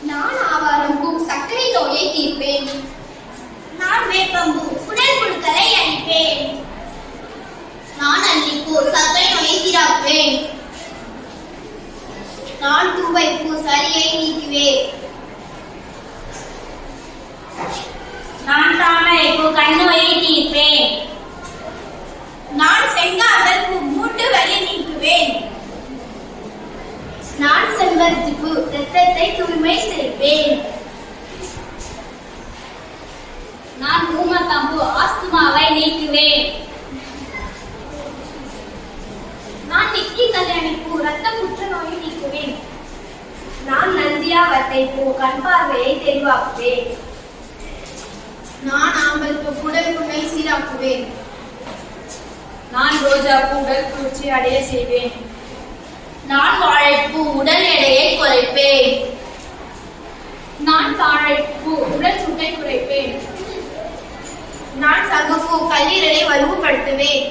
நான் ஆவாரம்பூ சர்க்கரை நோயை தீர்ப்பேன். நான் வேப்பம்பூ குடல் புழுக்களை அழிப்பேன். நான் அல்லிப்பூ சர்க்கரை நோயை தீராப்பேன் நான் தும்பைப்பூ சரியை நீக்குவேன். நான் ரத்தத்தை தூய்மை செய்வேன். நான் ஊமத்தம்பூ ஆஸ்துமாவை நீக்குவேன். நான் நிக்கி கல்யாணி ரத்த புற்றுநோயை நீக்குவேன். நான் நந்தியாவத்தை பூ கண் பார்வையை தெளிவாக்குவேன். நான் ஆம்பல் பூ குடல் புண்ணை சீராக்குவேன். நான் ரோஜா பூ உடல் குளிர்ச்சி அடைய செய்வேன். நான் உடல் எடையை குறைப்பேன். நான் தாழைப்பூ உடல் சூட்டை குறைப்பேன். நான் சங்குப்பூ கல்லீரலை வலுவுபடுத்துவேன்.